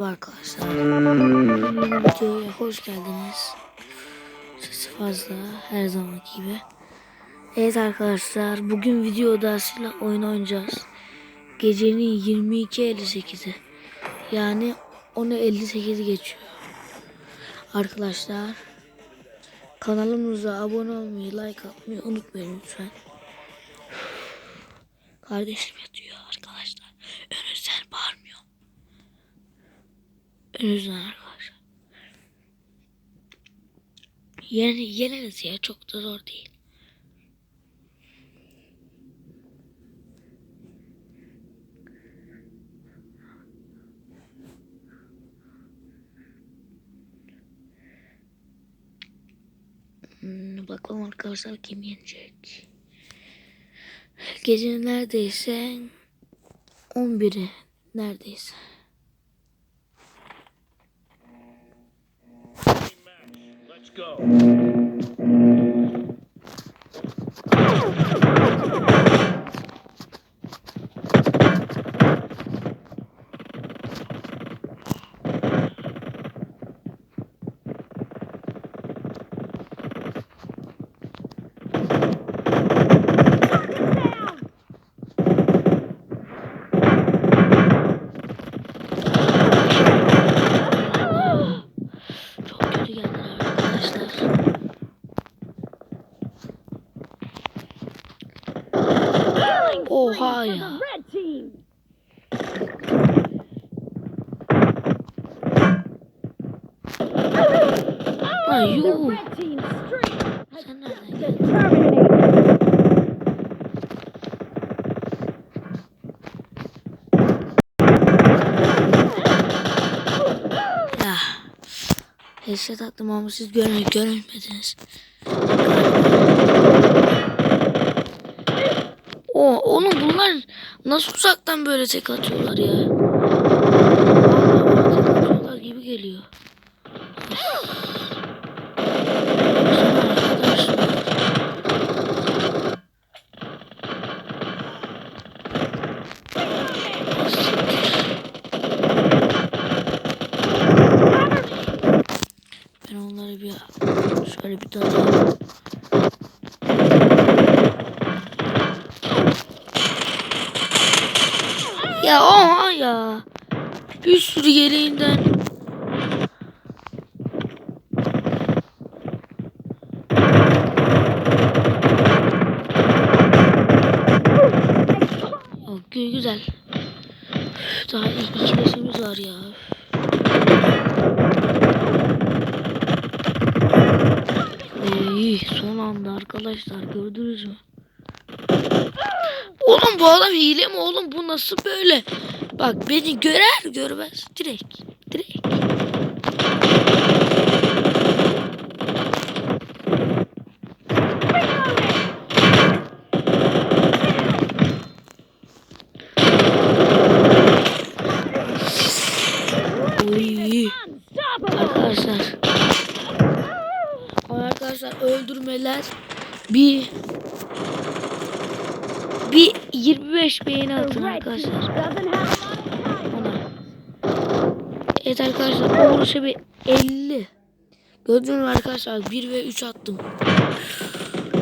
Arkadaşlar videoya hoş geldiniz. Sesi fazla her zaman gibi. Evet arkadaşlar bugün video odasıyla oyun oynayacağız. Gecenin 22.58'i yani 10.58 geçiyor. Arkadaşlar kanalımıza abone olmayı like atmayı unutmayın lütfen. Kardeşim yatıyor arkadaşlar. Önünüzden bağırmıyor. Önünüzden arkadaşlar. Yani yeneriz ya çok da zor değil. Hmm, bakalım arkadaşlar kim yenecek. Gecenin neredeyse 11'i neredeyse. Go. Oha ya. Ay The yuh. Sen nereden. Headset attım ama siz görme, görmediniz. Bunlar nasıl uzaktan böyle tek atıyorlar ya? Tek gibi geliyor. Baksana arkadaşlar. Ben onları bir şöyle bir dalayım. Ya oha ya. Bir sürü yeleğinden. Yok gü- güzel. Daha ilk iki leşimiz var ya. İyi son anda arkadaşlar gördünüz mü? Oğlum bu adam hile mi oğlum? Bu nasıl böyle? Bak beni görer görmez. Direkt vuruşa bir 50. Gördünüz mü arkadaşlar 1 ve 3 attım.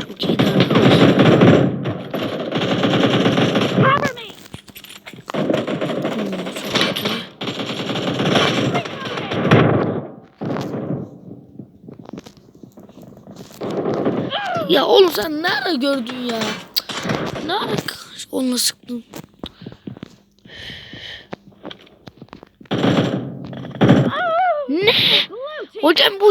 Çok iyiydi arkadaşlar. Ya oğlum sen nerede gördün ya? Nerede onunla sıktın?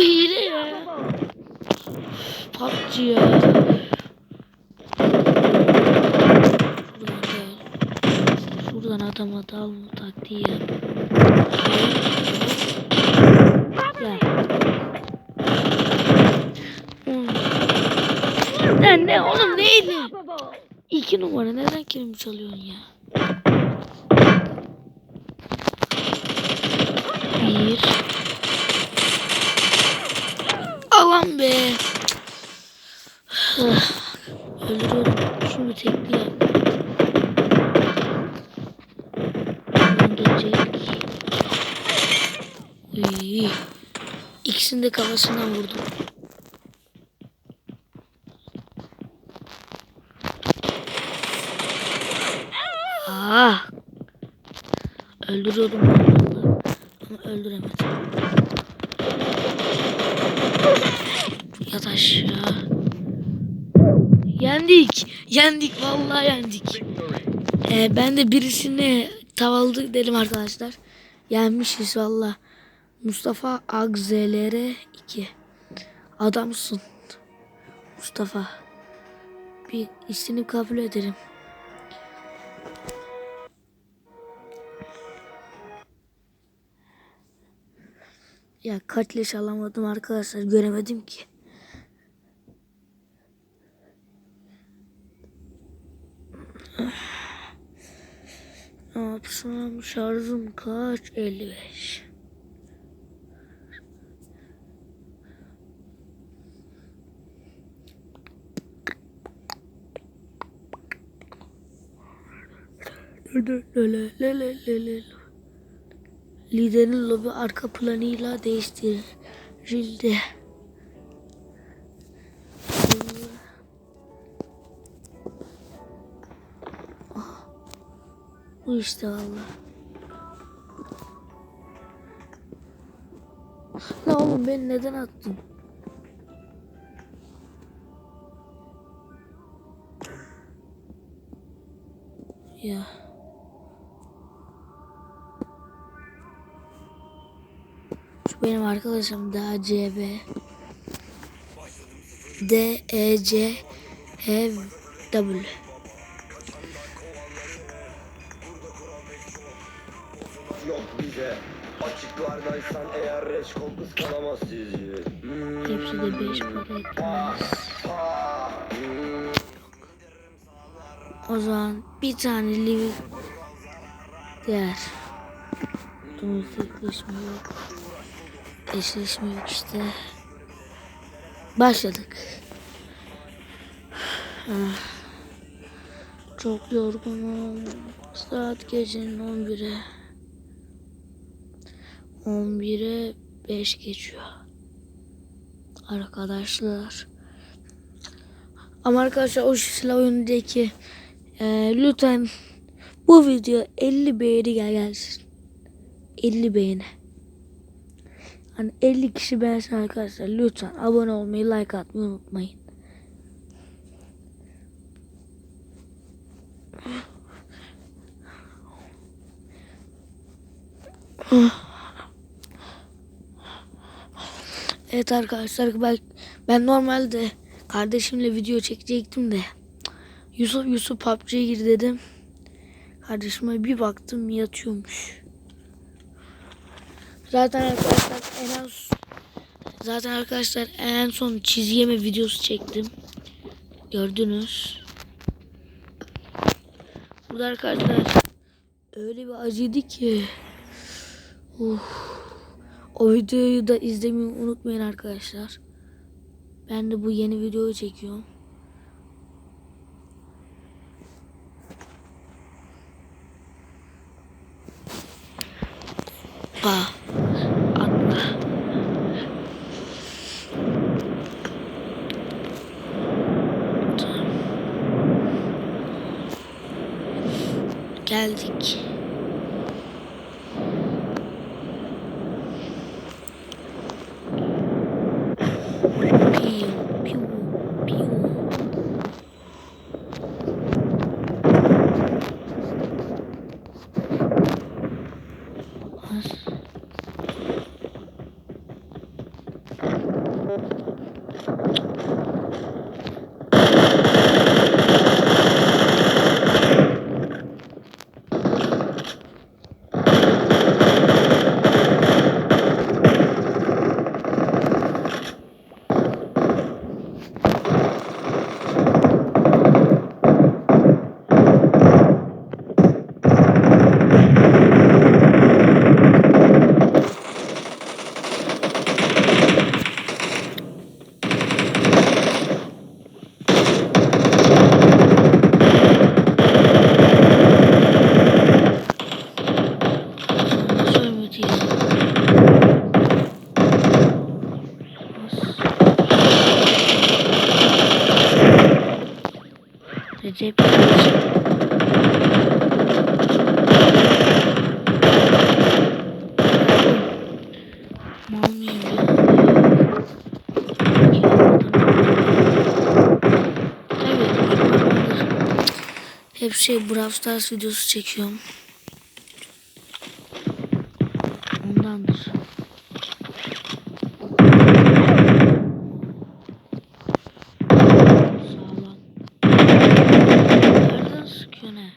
Bu hile ya. PUBG ya. Şuradan adama dal taktiği. Gel. Hmm. Lan ne oğlum neydi? İki numara neden kelime çalıyorsun ya? Bir. De kafasından vurdum. Aa. Öldürüyordum onu. ama öldüremedim. Yat aşağı. Yendik. Yendik. Vallahi yendik. Ee, ben de birisini tavaldık dedim arkadaşlar. Yenmişiz valla. Mustafa Agzelere 2. Adamsın. Mustafa. Bir isteğini kabul ederim. Ya kaç leş alamadım arkadaşlar göremedim ki. Ne yapsam şarjım kaç? 55. Liderin lobi arka planıyla değiştirildi. Bu işte valla. La oğlum beni neden attın? Ya. Benim arkadaşım daha CB. D E C H W. yok bize Açıklardaysan eğer reçkol kıskanamaz sizi Hmm, Hepsi de 5 para etmez. O zaman bir tane living değer. Domestikleşme yok. Eşleşme yok işte. Başladık. Ah. Çok yorgunum. Saat gecenin 11'e. 11'e 5 geçiyor. Arkadaşlar. Ama arkadaşlar o silah oyunundaki e, lütfen bu video 50 beğeni gel gelsin. 50 beğeni. Hani 50 kişi beğensin arkadaşlar. Lütfen abone olmayı, like atmayı unutmayın. Evet arkadaşlar ben, ben normalde kardeşimle video çekecektim de Yusuf Yusuf PUBG'ye gir dedim. Kardeşime bir baktım yatıyormuş. Zaten arkadaşlar en az zaten arkadaşlar en son çizgi yeme videosu çektim. Gördünüz. Burada arkadaşlar öyle bir acıydı ki. Uf. O videoyu da izlemeyi unutmayın arkadaşlar. Ben de bu yeni videoyu çekiyorum. Pa. Şey Brawl Stars videosu çekiyorum. Ondandır. Sağlam. Nereden sıkıyor ne?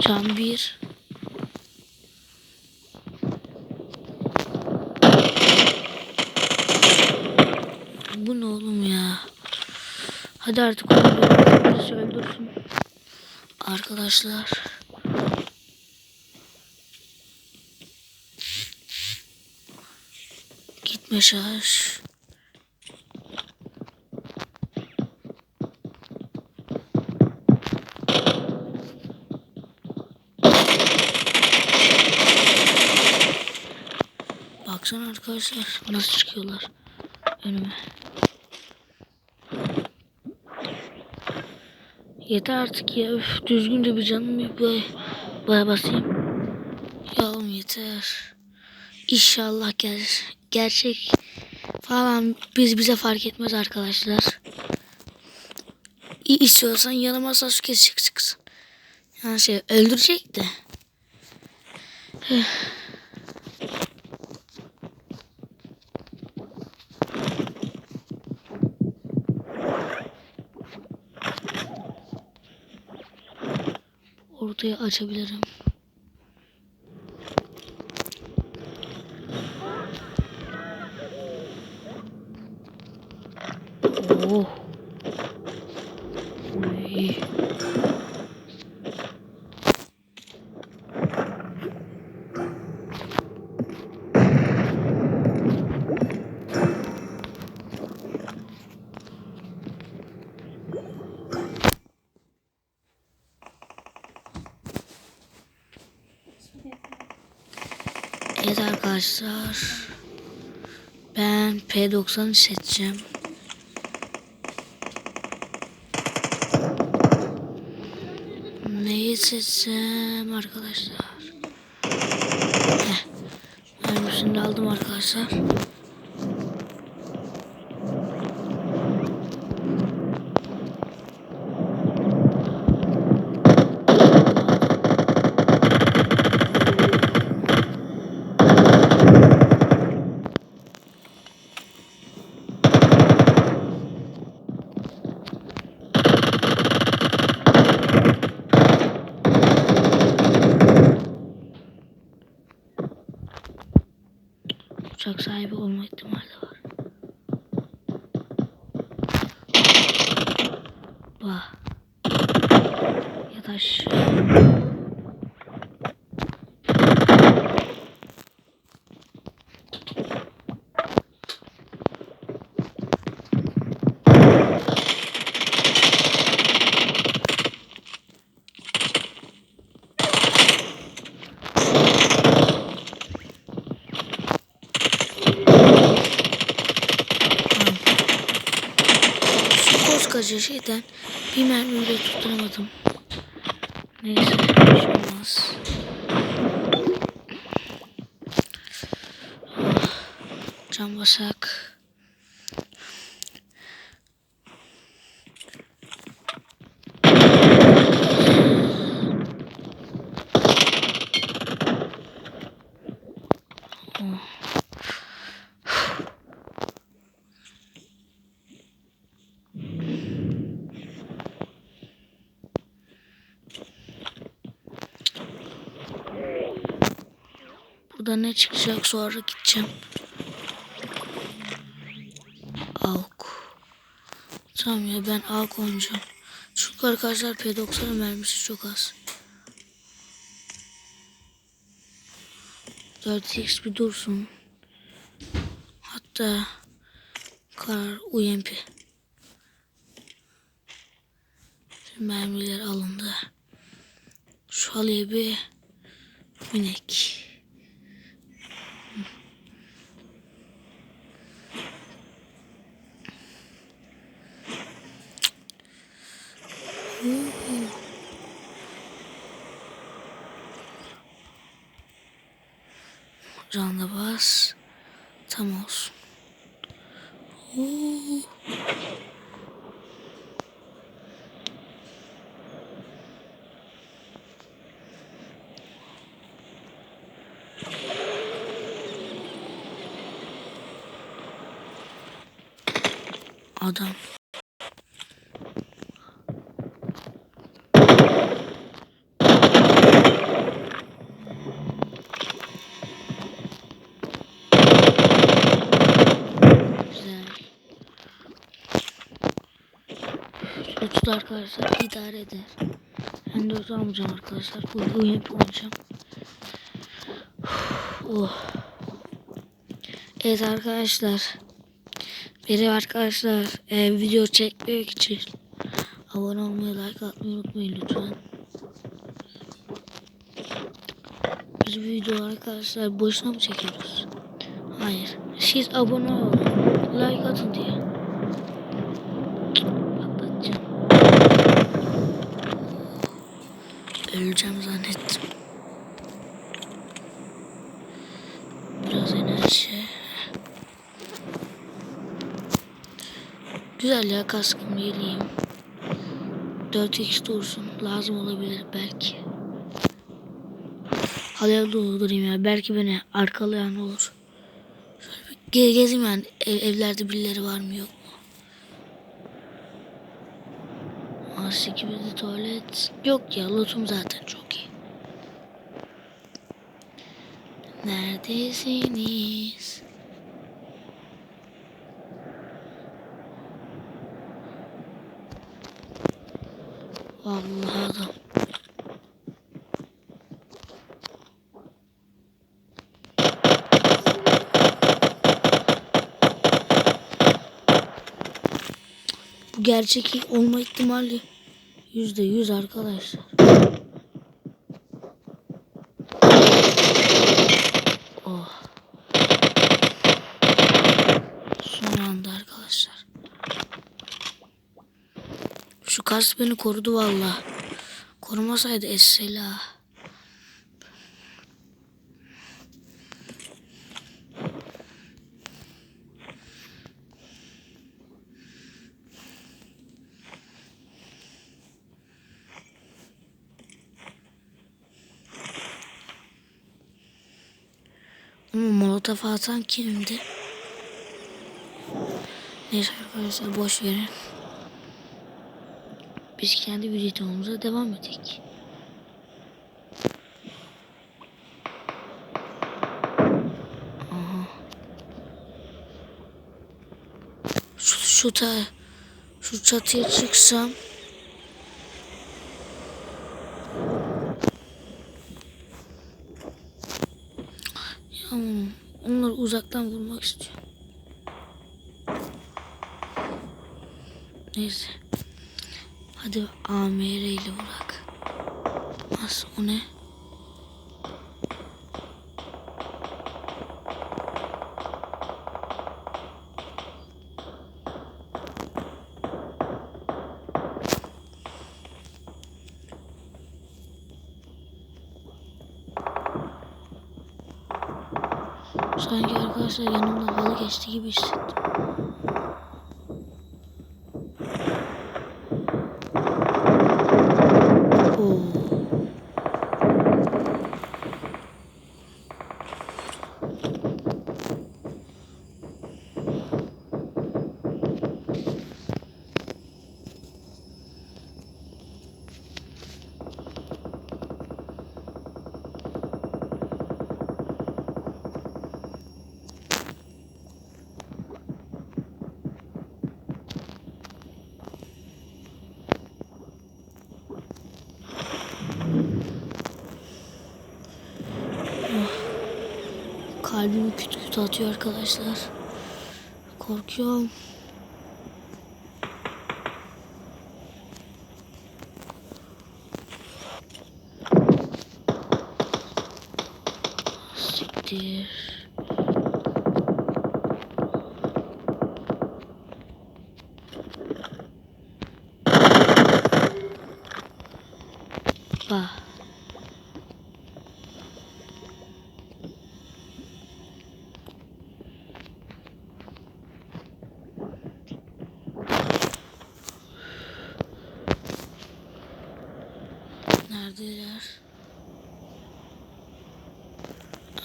Can bir. Bu ne oğlum ya? Hadi artık onu öldürsün. Arkadaşlar. Gitme şaş. Baksana arkadaşlar nasıl çıkıyorlar önüme. Yeter artık ya. Üf, düzgün de bir canım bir böyle, böyle basayım. Ya oğlum yeter. İnşallah ger gerçek falan biz bize fark etmez arkadaşlar. İyi istiyorsan yanıma Sasuke çıksın. Yani şey öldürecek de. Ortaya açabilirim. Oh. Uy. Evet arkadaşlar. Ben P90'ı seçeceğim. Neyi seçsem arkadaşlar? Heh. Mermisini de aldım arkadaşlar. Uçak sahibi olma ihtimali var. Bah. Yataş. Koskoca şeyden bir mermi bile tutturamadım. Neyse bir şey olmaz. Ah, Can basak. Burada ne çıkacak sonra gideceğim. Avuk. Tamam ya ben avuk oynayacağım. Çünkü arkadaşlar P90'ın mermisi çok az. 4x bir dursun. da kar UMP. Mermiler alındı. Şu halıya bir minik. Canla bas. Tam olsun. Oo. Adam. Güzel. Otuz arkadaşlar idare eder. Ben de otuz almayacağım arkadaşlar. Bu oyun yapacağım. Oh. Evet arkadaşlar. Biri arkadaşlar e, video çekmek için abone olmayı, like atmayı unutmayın lütfen. Biz video arkadaşlar boşuna mı çekiyoruz? Hayır. Siz abone olun. Like atın diye. Öleceğim zannettim. Biraz enerji. Güzel ya kaskım yeleğim. 4x dursun. Lazım olabilir belki. Halıya doldurayım ya. Belki beni arkalayan olur. Şöyle bir ge- gezeyim yani. Ev, evlerde birileri var mı yok Asi gibi de tuvalet. Yok ya lootum zaten çok iyi. Neredesiniz? Vallahi adam. Bu gerçek olma ihtimali yüzde yüz arkadaşlar. Oh. Son anda arkadaşlar. Şu kas beni korudu valla. Korumasaydı essela. Molotof atan kimdi? Neyse arkadaşlar boş verin. Biz kendi videomuza devam edelim. Şu, ta, şu çatıya çıksam Ya onları uzaktan vurmak istiyorum. Neyse. Hadi AMR ile bırak. Nasıl o ne? Arkadaşlar yanımda halı geçti gibi hissettim. Oo. Kalbim küt küt atıyor arkadaşlar. Korkuyorum. Siktir. Bah.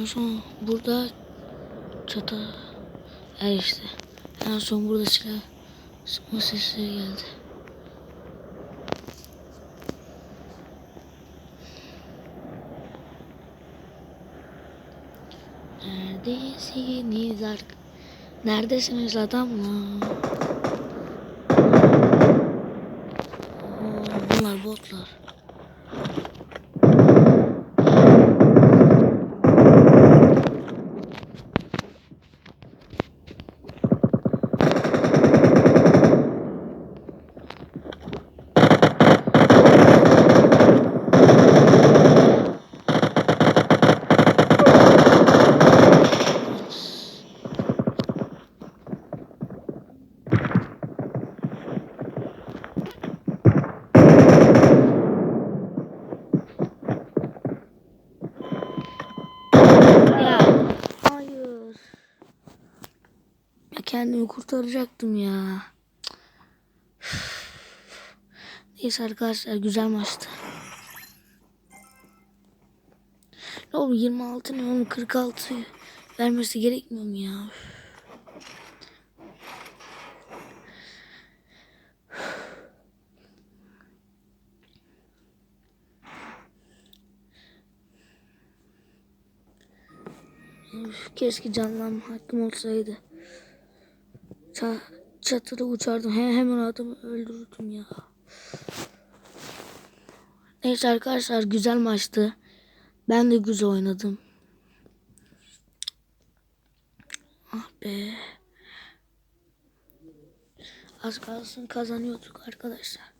En son burada çatı er işte. En son burada silah sıkma sesleri geldi. Neredesiniz ark? Neredesiniz adamlar? Oo, bunlar botlar. Ya hayır. Ya kendimi kurtaracaktım ya. Neyse arkadaşlar güzel maçtı. Ne oğlum 26 ne oğlum 46 vermesi gerekmiyor mu ya? Keşke canlanma hakkım olsaydı. Ça çatıda uçardım. He hemen adamı öldürürdüm ya. Neyse arkadaşlar güzel maçtı. Ben de güzel oynadım. Ah be. Az kalsın kazanıyorduk arkadaşlar.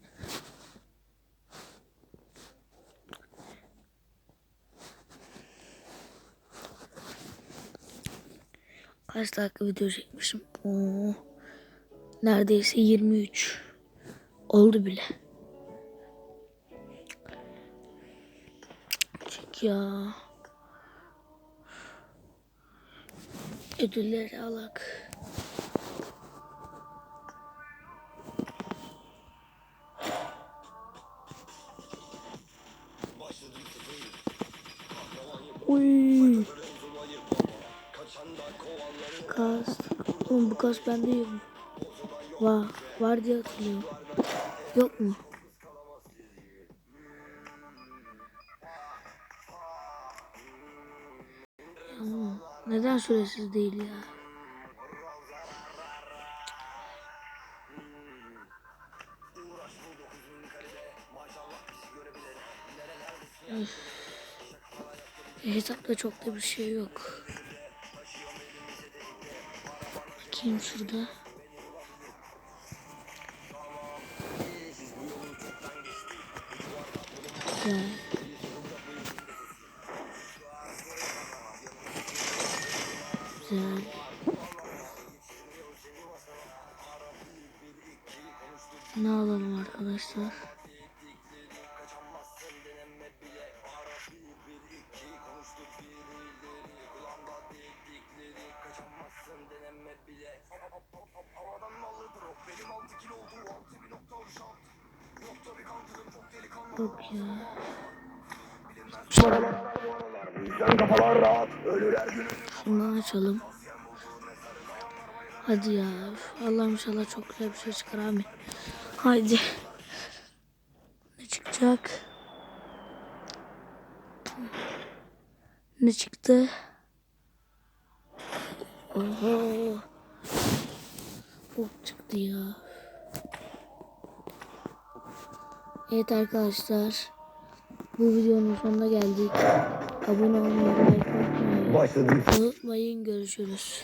Kaç dakika video çekmişim? Oo. Neredeyse 23. Oldu bile. Çık ya. Ödülleri alak. Uy. Kas. Oğlum bu kas bende yok. Var diye hatırlıyorum. Yok mu? Ya, neden süresiz değil ya? Öf. Hesapta çok da bir şey yok. Bakayım şurada. Güzel. Güzel. Ne alalım arkadaşlar? Yok ya. Şundan açalım. Hadi ya. Allah'ım inşallah çok güzel bir şey çıkar amin. Haydi. Ne çıkacak? Ne çıktı? Oho. Bok çıktı ya. Evet arkadaşlar. Bu videonun sonuna geldik. Abone olmayı, like atmayı unutmayın. Görüşürüz.